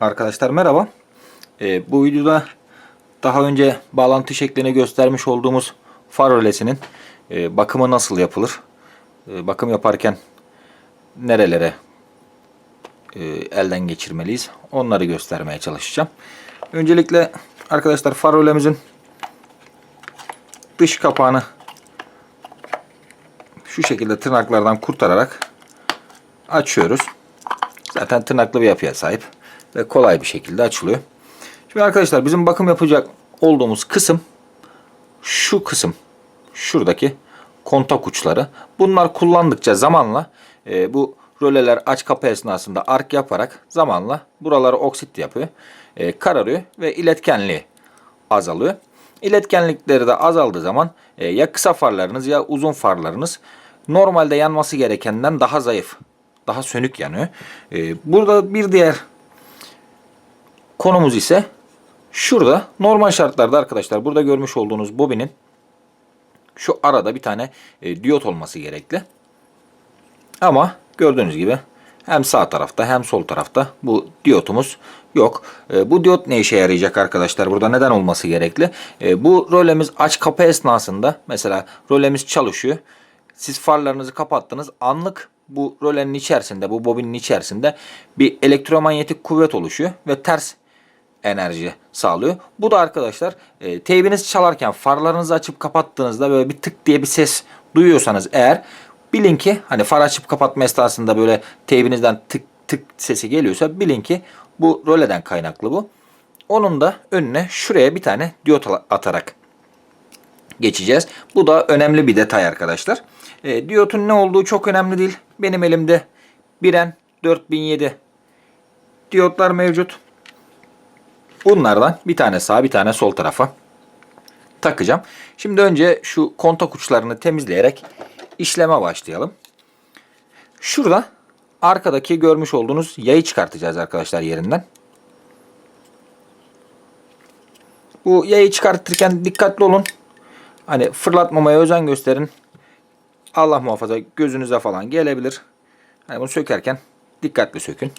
Arkadaşlar merhaba. Ee, bu videoda daha önce bağlantı şeklini göstermiş olduğumuz far rölesinin e, bakımı nasıl yapılır? E, bakım yaparken nerelere e, elden geçirmeliyiz? Onları göstermeye çalışacağım. Öncelikle arkadaşlar far rölemizin dış kapağını şu şekilde tırnaklardan kurtararak açıyoruz. Zaten tırnaklı bir yapıya sahip ve kolay bir şekilde açılıyor. Şimdi arkadaşlar bizim bakım yapacak olduğumuz kısım şu kısım. Şuradaki kontak uçları. Bunlar kullandıkça zamanla e, bu röleler aç kapı esnasında ark yaparak zamanla buraları oksit yapıyor. E, kararıyor ve iletkenliği azalıyor. İletkenlikleri de azaldığı zaman e, ya kısa farlarınız ya uzun farlarınız normalde yanması gerekenden daha zayıf, daha sönük yanıyor. E, burada bir diğer konumuz ise şurada normal şartlarda arkadaşlar burada görmüş olduğunuz bobinin şu arada bir tane e, diyot olması gerekli. Ama gördüğünüz gibi hem sağ tarafta hem sol tarafta bu diyotumuz yok. E, bu diyot ne işe yarayacak arkadaşlar? Burada neden olması gerekli? E, bu rölemiz aç kapı esnasında mesela rölemiz çalışıyor. Siz farlarınızı kapattınız. Anlık bu rölenin içerisinde, bu bobinin içerisinde bir elektromanyetik kuvvet oluşuyor ve ters enerji sağlıyor. Bu da arkadaşlar e, teybiniz çalarken farlarınızı açıp kapattığınızda böyle bir tık diye bir ses duyuyorsanız eğer bilin ki hani far açıp kapatma esnasında böyle teybinizden tık tık sesi geliyorsa bilin ki bu röleden kaynaklı bu. Onun da önüne şuraya bir tane diyot atarak geçeceğiz. Bu da önemli bir detay arkadaşlar. E, diyotun ne olduğu çok önemli değil. Benim elimde Biren 4007 diyotlar mevcut. Bunlardan bir tane sağ bir tane sol tarafa takacağım. Şimdi önce şu kontak uçlarını temizleyerek işleme başlayalım. Şurada arkadaki görmüş olduğunuz yayı çıkartacağız arkadaşlar yerinden. Bu yayı çıkartırken dikkatli olun. Hani fırlatmamaya özen gösterin. Allah muhafaza gözünüze falan gelebilir. Hani bunu sökerken dikkatli sökün.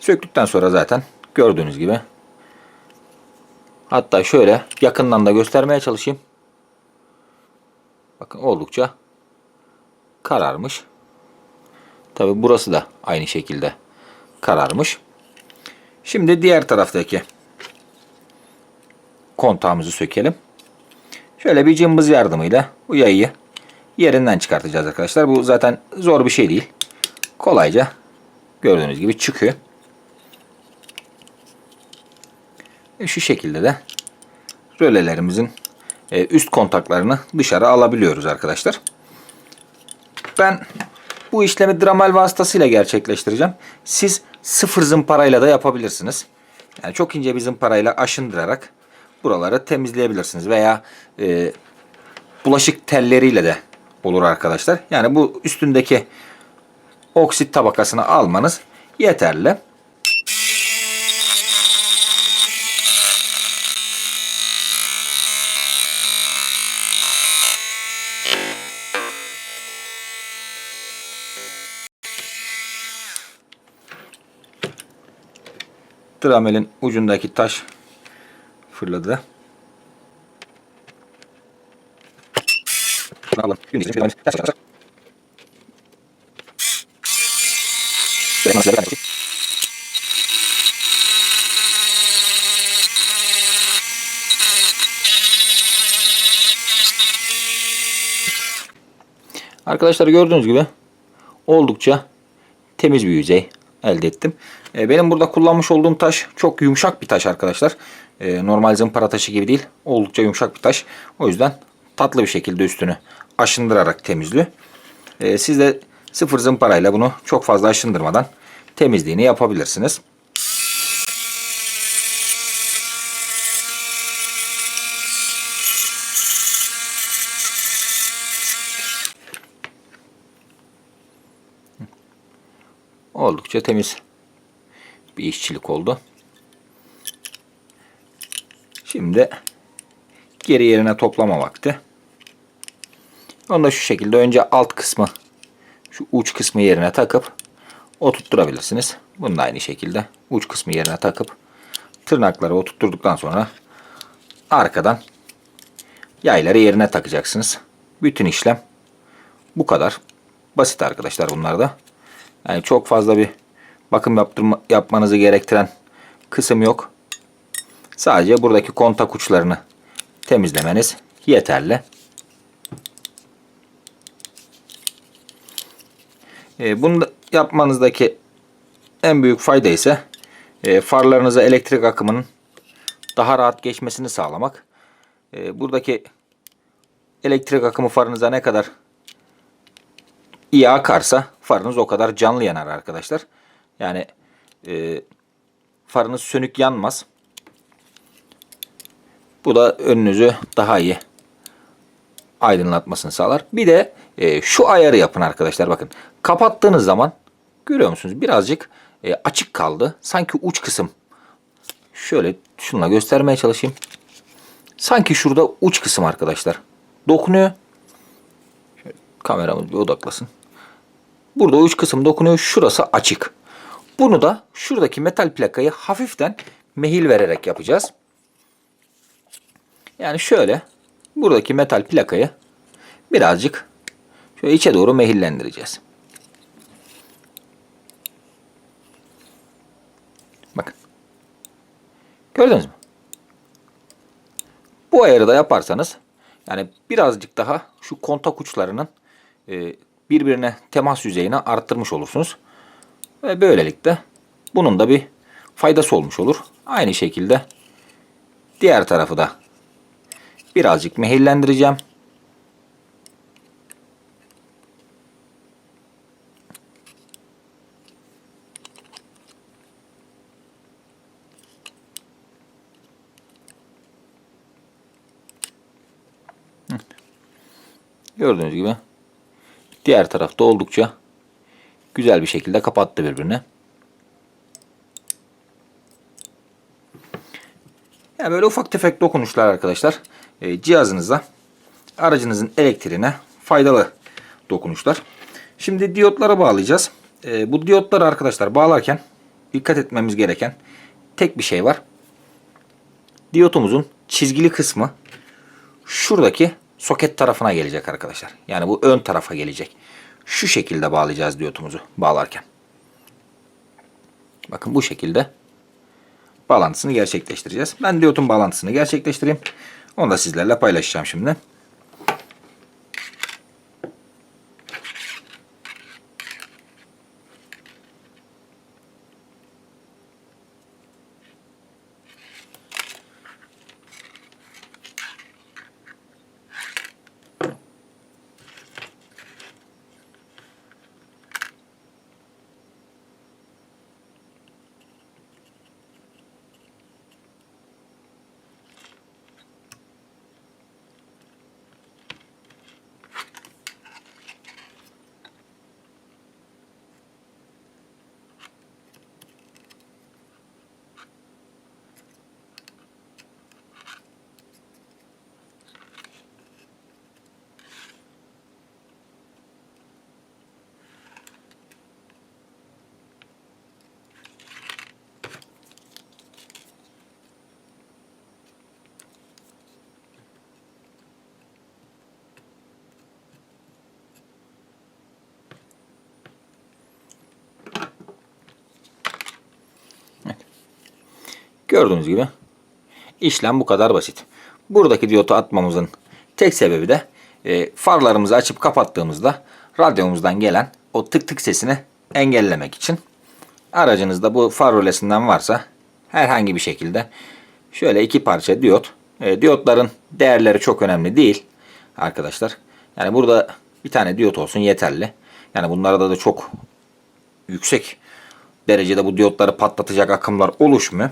Söktükten sonra zaten gördüğünüz gibi Hatta şöyle yakından da göstermeye çalışayım. Bakın oldukça kararmış. Tabi burası da aynı şekilde kararmış. Şimdi diğer taraftaki kontağımızı sökelim. Şöyle bir cımbız yardımıyla bu yayıyı yerinden çıkartacağız arkadaşlar. Bu zaten zor bir şey değil. Kolayca gördüğünüz gibi çıkıyor. E, şu şekilde de rölelerimizin e, üst kontaklarını dışarı alabiliyoruz arkadaşlar. Ben bu işlemi dramal vasıtasıyla gerçekleştireceğim. Siz sıfır zımparayla da yapabilirsiniz. Yani çok ince bir zımparayla aşındırarak buraları temizleyebilirsiniz. Veya e, bulaşık telleriyle de olur arkadaşlar. Yani bu üstündeki oksit tabakasını almanız yeterli. Dramelin ucundaki taş fırladı. Arkadaşlar gördüğünüz gibi oldukça temiz bir yüzey elde ettim. E, benim burada kullanmış olduğum taş çok yumuşak bir taş arkadaşlar. E, normal zımpara taşı gibi değil. Oldukça yumuşak bir taş. O yüzden tatlı bir şekilde üstünü aşındırarak temizliyor. E, siz de sıfır zımparayla bunu çok fazla aşındırmadan temizliğini yapabilirsiniz. Oldukça temiz bir işçilik oldu. Şimdi geri yerine toplama vakti. Onu da şu şekilde önce alt kısmı şu uç kısmı yerine takıp oturtturabilirsiniz. Bunu da aynı şekilde uç kısmı yerine takıp tırnakları oturtturduktan sonra arkadan yayları yerine takacaksınız. Bütün işlem bu kadar. Basit arkadaşlar bunlar da. Yani çok fazla bir bakım yaptırma, yapmanızı gerektiren kısım yok. Sadece buradaki kontak uçlarını temizlemeniz yeterli. E, bunu da yapmanızdaki en büyük fayda ise e, farlarınıza elektrik akımının daha rahat geçmesini sağlamak. E, buradaki elektrik akımı farınıza ne kadar iyi akarsa farınız o kadar canlı yanar arkadaşlar. Yani e, farınız sönük yanmaz. Bu da önünüzü daha iyi aydınlatmasını sağlar. Bir de e, şu ayarı yapın arkadaşlar bakın. Kapattığınız zaman görüyor musunuz birazcık e, açık kaldı. Sanki uç kısım şöyle şunla göstermeye çalışayım. Sanki şurada uç kısım arkadaşlar. Dokunuyor. Şöyle kameramız bir odaklasın. Burada uç kısım dokunuyor. Şurası açık. Bunu da şuradaki metal plakayı hafiften mehil vererek yapacağız. Yani şöyle buradaki metal plakayı birazcık şöyle içe doğru mehillendireceğiz. Bakın. Gördünüz mü? Bu ayarı da yaparsanız yani birazcık daha şu kontak uçlarının e, birbirine temas yüzeyini arttırmış olursunuz. Ve böylelikle bunun da bir faydası olmuş olur. Aynı şekilde diğer tarafı da birazcık mehillendireceğim. Gördüğünüz gibi diğer tarafta oldukça güzel bir şekilde kapattı birbirine. Yani böyle ufak tefek dokunuşlar arkadaşlar e, cihazınıza aracınızın elektriğine faydalı dokunuşlar. Şimdi diyotlara bağlayacağız. E, bu diyotları arkadaşlar bağlarken dikkat etmemiz gereken tek bir şey var. Diyotumuzun çizgili kısmı şuradaki soket tarafına gelecek arkadaşlar. Yani bu ön tarafa gelecek. Şu şekilde bağlayacağız diyotumuzu bağlarken. Bakın bu şekilde bağlantısını gerçekleştireceğiz. Ben diyotun bağlantısını gerçekleştireyim. Onu da sizlerle paylaşacağım şimdi. Gördüğünüz gibi işlem bu kadar basit. Buradaki diyotu atmamızın tek sebebi de e, farlarımızı açıp kapattığımızda radyomuzdan gelen o tık tık sesini engellemek için. Aracınızda bu far rölesinden varsa herhangi bir şekilde şöyle iki parça diyot. E, diyotların değerleri çok önemli değil arkadaşlar. Yani burada bir tane diyot olsun yeterli. Yani bunlarda da çok yüksek derecede bu diyotları patlatacak akımlar oluşmuyor.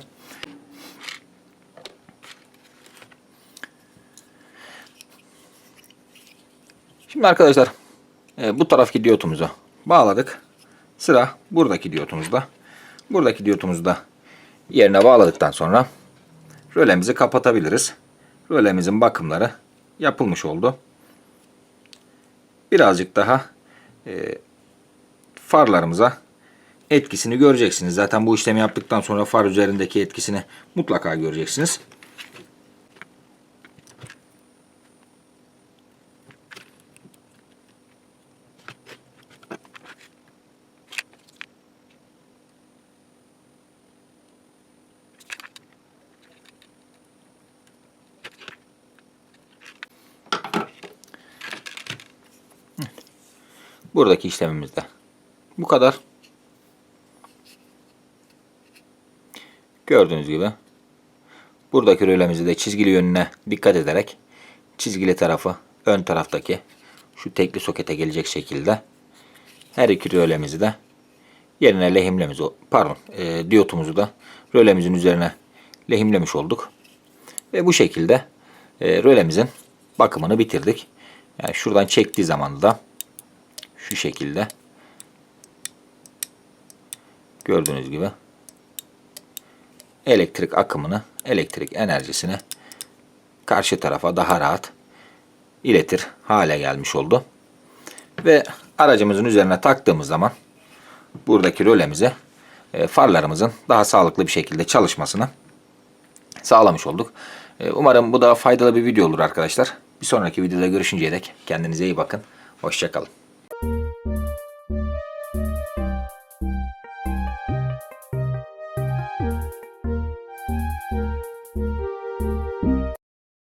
Şimdi arkadaşlar e, bu taraftaki diyotumuzu bağladık. Sıra buradaki diyotumuzda. Buradaki diyotumuzu da yerine bağladıktan sonra rölemizi kapatabiliriz. Rölemizin bakımları yapılmış oldu. Birazcık daha e, farlarımıza etkisini göreceksiniz. Zaten bu işlemi yaptıktan sonra far üzerindeki etkisini mutlaka göreceksiniz. Buradaki işlemimiz de bu kadar. Gördüğünüz gibi buradaki rölemizi de çizgili yönüne dikkat ederek çizgili tarafı ön taraftaki şu tekli sokete gelecek şekilde her iki rölemizi de yerine lehimlemiş pardon e, diyotumuzu da rölemizin üzerine lehimlemiş olduk. Ve bu şekilde e, rölemizin bakımını bitirdik. Yani şuradan çektiği zaman da şu şekilde gördüğünüz gibi elektrik akımını, elektrik enerjisini karşı tarafa daha rahat iletir hale gelmiş oldu. Ve aracımızın üzerine taktığımız zaman buradaki rölemize e, farlarımızın daha sağlıklı bir şekilde çalışmasını sağlamış olduk. E, Umarım bu da faydalı bir video olur arkadaşlar. Bir sonraki videoda görüşünceye dek kendinize iyi bakın. Hoşçakalın.